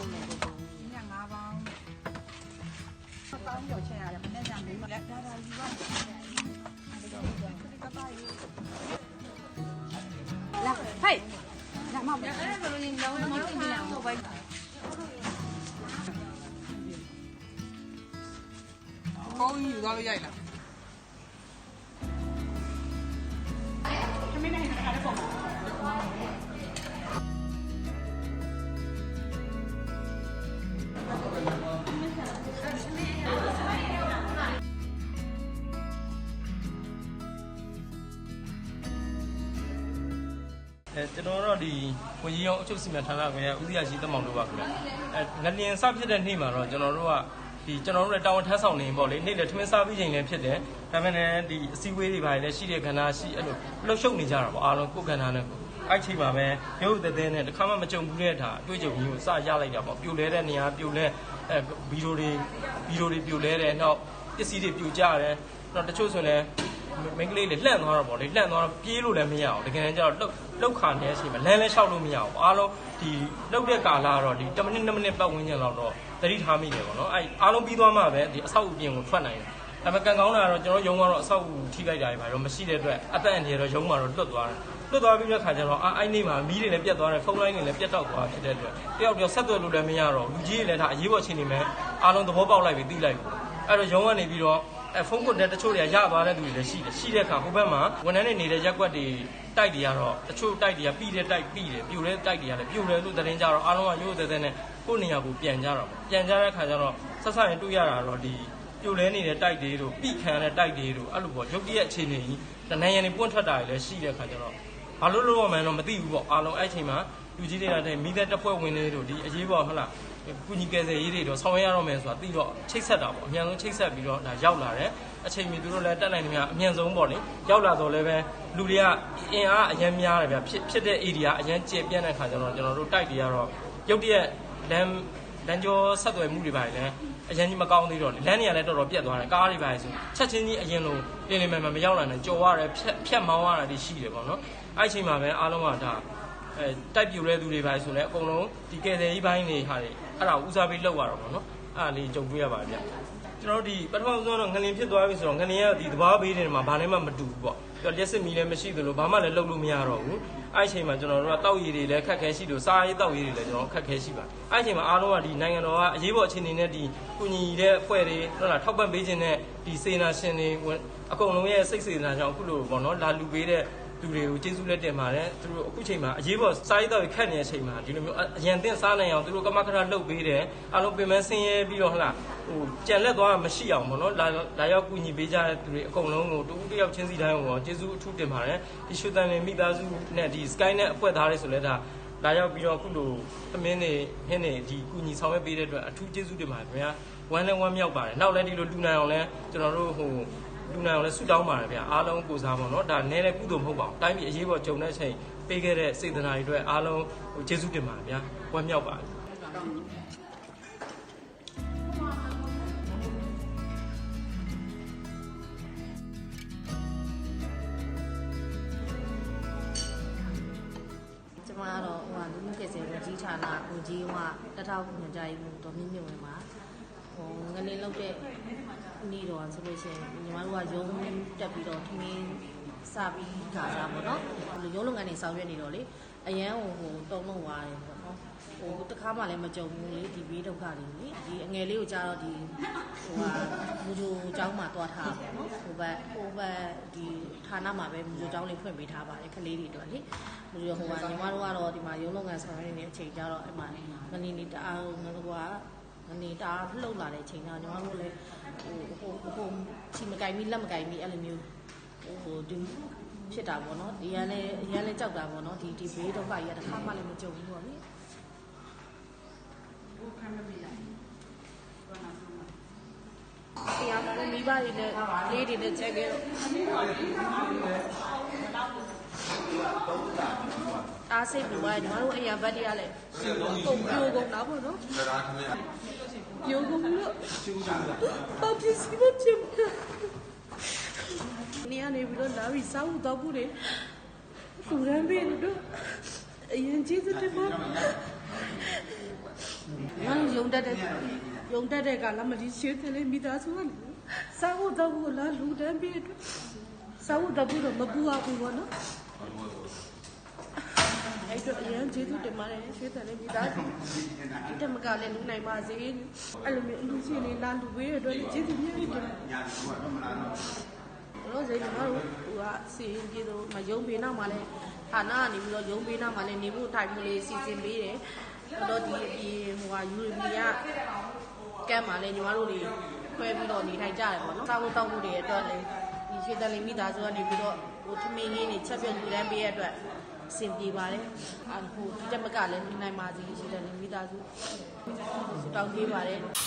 用那个东西。你看阿邦，他刚有钱了，人家没买，人家一万块钱，这个大爷。来，嘿，来嘛，来，来，来，来，我们这边我喂。ကောင်းယူသွားလို့ရိုက်လားခမင်းနဲ့ခါတဲ့ပုံ အဲကျွန်တော်တို့ဒီဝင်ကြီးအောင်အချုပ်စီမံဌာနကဦးစီးရရှိတက်မောင်တို့ပါခင်ဗျအဲငလျင်စဖြစ်တဲ့နေ့မှာတော့ကျွန်တော်တို့ကဒီကျွန်တော်တို့လည်းတာဝန်ထမ်းဆောင်နေပေါ့လေနေ့လည်းထမင်းစားပြီးချိန်လည်းဖြစ်တယ်ဒါပေမဲ့လည်းဒီအစည်းအဝေးတွေပါလည်းရှိတဲ့ခန္ဓာရှိအဲ့လိုလှုပ်ရှုပ်နေကြတာပေါ့အားလုံးကိုယ်ခန္ဓာနဲ့ကိုအဲ့ချိန်မှာပဲရုပ်သတဲ့နဲ့တခါမှမကြုံဘူးတဲ့ဒါအတွေ့အကြုံကြီးကိုစရလိုက်တာပေါ့ပြိုလဲတဲ့နေရာပြိုလဲအဲဗီဒီယိုတွေဗီဒီယိုတွေပြိုလဲတယ်နောက်ပစ္စည်းတွေပြိုကျတယ်နောက်တချို့ဆိုရင်လည်း မိန်းကလေးလေးလှန့်သွားတော့ဗောလေလှန့်သွားတော့ပြေးလို့လည်းမရအောင်တကယ်တမ်းကျတော့လှုပ်လှုပ်ခါနေတဲ့အချိန်မှာလမ်းလည်းလျှောက်လို့မရအောင်အားလုံးဒီလှုပ်တဲ့ကာလကတော့ဒီ10မိနစ်2မိနစ်ပတ်ဝန်းကျင်လောက်တော့သတိထားမိတယ်ဗောနော်အဲအားလုံးပြီးသွားမှပဲဒီအဆောက်အဦပြင်ကိုထွက်နိုင်တယ်ဒါပေမဲ့ကံကောင်းတာကတော့ကျွန်တော်ရုံကတော့အဆောက်အဦထိခိုက်တာတွေပါတော့မရှိတဲ့အတွက်အသက်အန္တရာယ်တော့ရုံမှာတော့လွတ်သွားတယ်လွတ်သွားပြီးတဲ့ခါကျတော့အာအဲ့နေ့မှာမီးတွေလည်းပြတ်သွားတယ်ဖုန်းလိုင်းတွေလည်းပြတ်တောက်သွားဖြစ်တဲ့အတွက်တယောက်တယောက်ဆက်သွယ်လို့လည်းမရတော့လူကြီးတွေလည်းဒါအရေးပေါ်ချင်းနေမယ်အားလုံးသဘောပေါက်လိုက်ပြီးသိလိုက်ပြီအဲ့တော့ရုံကနေပြီးတော့ အဲဖုန်းကွန်တက်တချို့တွေကရသွားတဲ့သူတွေလည်းရှိတယ်ရှိတဲ့အခါဟိုဘက်မှာဝန်ထမ်းတွေနေတဲ့ရက်ကွက်တွေတိုက်တွေကတော့တချို့တိုက်တွေကပြီးတဲ့တိုက်ပြီးတယ်ပြိုတဲ့တိုက်တွေကလည်းပြိုတယ်လို့သတင်းကြတော့အားလုံးကရိုးသေးသေးနဲ့ကိုယ့်နေရာကိုပြန်ကြတော့ပြန်ကြတဲ့အခါကျတော့ဆက်ဆက်ရင်တွေ့ရတာတော့ဒီပြိုလဲနေတဲ့တိုက်တွေတို့ပြီးခံတဲ့တိုက်တွေတို့အဲ့လိုပေါ့ရုပ်တရက်အခြေအနေကြီးတနင်္ဂနွေပွင့်ထွက်တာတွေလည်းရှိတဲ့အခါကျတော့ဘာလို့လို့မှန်းတော့မသိဘူးပေါ့အားလုံးအဲ့ချိန်မှာလူကြီးတွေကတည်းမိသက်တပ်ဖွဲ့ဝင်တွေတို့ဒီအရေးပေါ်ဟုတ်လား ကုညီကယ်ဆယ်ရေးတွေတော့ဆောင်ရွက်ရတော့မယ်ဆိုတာသိတော့ချိတ်ဆက်တာပေါ့အများဆုံးချိတ်ဆက်ပြီးတော့ဒါရောက်လာတယ်အချိန်မီသူတို့လည်းတက်နိုင်နေမြအမြန်ဆုံးပေါ့လေရောက်လာတော့လည်းပဲလူတွေကအင်အားအရင်များတယ်ဗျဖြစ်ဖြစ်တဲ့ area အရင်ကျေပြန့်တဲ့ခါကျတော့ကျွန်တော်တို့တိုက်တွေကတော့ရုတ်တရက်လမ်းလမ်းကျော်ဆက်သွယ်မှုတွေပါလေအရင်ကြီးမကောင်းသေးတော့လေလမ်းတွေကလည်းတော်တော်ပြတ်သွားတယ်ကားတွေပါဆိုချက်ချင်းကြီးအရင်လိုလင်းလင်းမှန်မှန်မရောက်လာနိုင်ကြော်ရတယ်ဖြတ်ဖြတ်မောင်းရတာတွေရှိတယ်ပေါ့နော်အဲ့အချိန်မှာပဲအားလုံးကဒါ အဲတိုက်ပြူတဲ့သူတွေပါဆိုလည်းအကုန်လုံးဒီကယ်ဆယ်ရေးပိုင်းတွေဟာတွေအဲ့ဒါကိုဦးစားပေးလုပ်ရတော့ပေါ့နော်အဲ့ဒါလေးကြုံတွေ့ရပါဗျကျွန်တော်တို့ဒီပထမဆုံးတော့ငလင်ဖြစ်သွားပြီဆိုတော့ငလင်ကဒီသဘာဝဘေးတွေမှာဘာနဲ့မှမတူဘူးပေါ့ပြီးတော့လက်စစ်မီလည်းမရှိသလိုဘာမှလည်းလုပ်လို့မရတော့ဘူးအဲ့အချိန်မှာကျွန်တော်တို့ကတောက်ရည်တွေလည်းခက်ခဲရှိလို့စားရေးတောက်ရည်တွေလည်းကျွန်တော်ခက်ခဲရှိပါအဲ့အချိန်မှာအားလုံးကဒီနိုင်ငံတော်ကအရေးပေါ်အခြေအနေနဲ့ဒီကုညီတဲ့အဖွဲ့တွေဟုတ်လားထောက်ပံ့ပေးခြင်းနဲ့ဒီစေနာရှင်တွေအကုန်လုံးရဲ့စိတ်စေနာကြောင့်အခုလိုပေါ့နော်လာလူပေးတဲ့ သူတွေကိုကျေးဇူးလက်တင်ပါတယ်သူတို့အခုချိန်မှာအရေးပေါ်စားရေးတော့ခက်နေတဲ့အချိန်မှာဒီလိုမျိုးအရန်တင်စားနိုင်အောင်သူတို့ကမကထလုပ်ပေးတယ်အားလုံးပင်မဆင်းရဲပြီးတော့ဟလာဟိုကြံလက်သွားမရှိအောင်ပေါ့နော်လာလာရောက်ကူညီပေးကြတဲ့သူတွေအကုန်လုံးကိုတူတူတယောက်ချင်းစီတိုင်းကိုကျေးဇူးအထူးတင်ပါတယ်ဒီရွှေတန်နေမိသားစုနဲ့ဒီ sky နဲ့အဖွဲ့သားတွေဆိုလဲဒါလာရောက်ပြီးတော့အခုလိုသမင်းနေဟင်းနေဒီကူညီဆောင်ရွက်ပေးတဲ့အတွက်အထူးကျေးဇူးတင်ပါတယ်ခင်ဗျာဝမ်းလည်းဝမ်းမြောက်ပါတယ်နောက်လည်းဒီလိုလူနိုင်အောင်လဲကျွန်တော်တို့ဟို လူနိုင်အောင်လဲဆုတောင်းပါတယ်ဗျာအားလုံးကိုစားပါတော့ဒါနည်းတဲ့ကုသိုလ်မဟုတ်ပါဘူးတိုင်းပြည်အရေးပေါ်ကြုံတဲ့အချိန်ပေးခဲ့တဲ့စေတနာတွေအတွက်အားလုံးဟိုကျေးဇူးတင်ပါတယ်ဗျာဝမ်းမြောက်ပါတယ်ကျမကတော့ဟိုဟာလူမှုကယ်ဆယ်ဝန်ကြီးဌာနဝန်ကြီးဟိုဟာတထောက်ညွှန်ကြားရေးမှူးတော်မြင့်မြင့်ဝင်မှာ ဟိုငနေလောက်တဲ့နေ့တော့ဆိုလို့ရှိရင်ညီမတို့ကရုံးတက်ပြီးတော့ထမင်းစပြီးခါကြပါတော့ရုံးလုပ်ငန်းတွေဆောင်ရွက်နေတော့လေအရန်ဟိုဟိုတုံးလုံးသွားတယ်ပေါ့နော်ဟိုတခါမှလည်းမကြုံဘူးလေဒီဘေးဒုက္ခတွေလေဒီအငယ်လေးကိုကြားတော့ဒီဟိုဟာမူဂျိုကျောင်းမှာတွားထားပါပေါ့နော်ဟိုဘက်ဟိုဘက်ဒီဌာနမှာပဲမူဂျိုကျောင်းလေးဖွင့်ပေးထားပါတယ်ကလေးတွေအတွက်လေမူဂျိုဟိုဟာညီမတို့ကတော့ဒီမှာရုံးလုပ်ငန်းဆောင်ရွက်နေတဲ့အချိန်ကျတော့အဲ့မှာငနေနေတအားငါတို့ကင နေတအားလှုပ်လာတဲ့အချိန်ကျတော့ညီမတို့လည်းဟိုဟိုဟိုချီမကင်မီလက်မကင်မီအဲ့လိုမျိုးဟိုဒီဖြစ်တာပေါ့နော်ဒီရန်လဲရန်လဲကြောက်တာပေါ့နော်ဒီဒီဘေးဒုက္ခကြီးကတစ်ခါမှလည်းမကြုံဘူးပေါ့လေတရားမလို့မိဘတွေနဲ့လေးတွေနဲ့ချက်ခဲ့တော့ အားစိတ်ပူပါညီမတို့အရာဘက်တွေကလည်းကုန်ပြိုကုန်တာပေါ့နော်ပြိုကုန်လို့ပေါ့ပစ္စည်းမဖြစ်ဘူးနေရနေပြီးတော့လာပြီးစောက်တော့ဘူးလေပူရမ်းပြီးတော့အရင်ကျေးဇူးတင်ပါငါရုံတက်တဲ့ယုံတက်တဲ့ကလာမကြီးရှင်းတယ်လေမိသားစုကလေစားဖို့တော့ဘူးလားလူတန်းပြီးအတွက်စားဖို့တော့ဘူးတော့မပူအောင်ဘူးပေါ့နော် အဲ့တော့အရင်ကျေးဇူးတင်ပါတယ်ရှင်းတယ်လေမိသားစုဒီတမကလည်းလူနိုင်ပါစေအဲ့လိုမျိုးလူချင်းလေးလာလူပေးရတဲ့အတွက်ကျေးဇူးများကြီးတင်တော့စိတ်ကျွန်တော်တို့ဟိုကစီရင်ပြေတော့မယုံပေးနောက်မှလည်းဌာနကနေပြီးတော့ယုံပေးနောက်မှလည်းနေဖို့ထိုင်ဖို့လေးစီစဉ်ပေးတယ်တော့ဒီဒီဟိုကယူရီမီကကမ်းမှာလည်းညီမတို့တွေခွဲပြီးတော့နေထိုင်ကြတယ်ပေါ့နော်။စားဖို့တောက်ဖို့တွေအတွက်လည်းဒီရွှေတလင်မိသားစုကနေပြီးတော့ ဟိုသမင်းကြီးတွေချက်ပြတ်လူတန်းပေးရတဲ့အတွက်အဆင်ပြေပါတယ်။အခုဒီတက်မကလည်းနေနိုင်ပါစေရွှေတလင်မိသားစုတောင်းပေးပါတယ်။